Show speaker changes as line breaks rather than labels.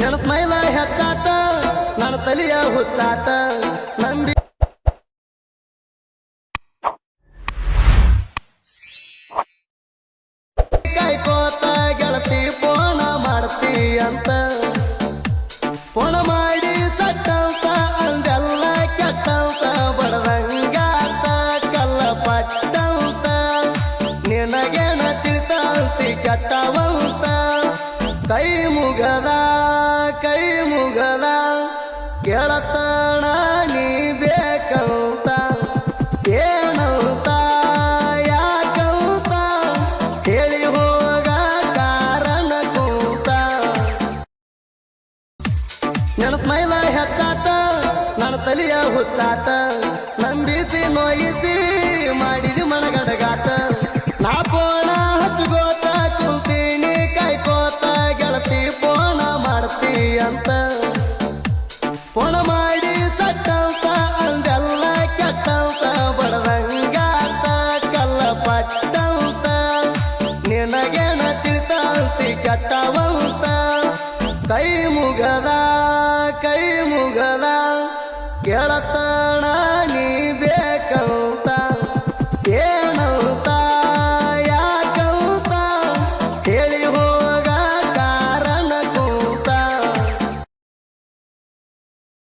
ನನ್ನ ಸ್ಮೈಲ ಹೆಚ್ಚಾತ ನನ್ನ ತಲಿಯ ಹುಚ್ಚಾತ ಕಾಯ್ಕೋತ ಗೆಳತಿ ಫೋನ ಮಾಡ್ತಿ ಅಂತ. ಫೋನ ಮಾಡಿ ಸಟ್ಟಂತ ಅಂದೆಲ್ಲ ಕೆಟ್ಟಂತ ಬಡದಂಗಾತ ಕಲ್ಲ ಪಟ್ಟಂತ. ನಿನಗೇನ ತಿಳಿತಂತಿ, ಕೆಟ್ಟವಂತ. ಕೈ ಮುಗದ ಕೈ ಮುಗದ ಗೆಳತಣ ನನ್ನ ಸ್ಮೈಲ ಹೆಚ್ಚಾತ ನನ್ನ ತಲಿಯ ಹುಚ್ಚಾತ ನಂಬಿಸಿ ನೋಯಿಸಿ, ಮಾಡಿದಿ ಮನಗಡಗಾತ. ನಾ ಪೋಣ ಹಚ್ಕೋತ ಕುಂತೀನಿ ಕಾಯ್ಕೋತ, ಗೆಳತಿ ಪೋಣ ಮಾಡ್ತಿ ಅಂತ. ಪೋಣ ಮಾಡಿ ಸಟ್ಟಂತ ಅಂದೆಲ್ಲ ಕೆಟ್ಟಂತ, ಬಡದಂಗಾತ ಕಲ್ಲ ಪಟ್ಟಂತ ನಿನಗೇನ ತಿಳಿತಂತಿ ಕೆಟ್ಟವಂತ ಕೇಳತ್ತ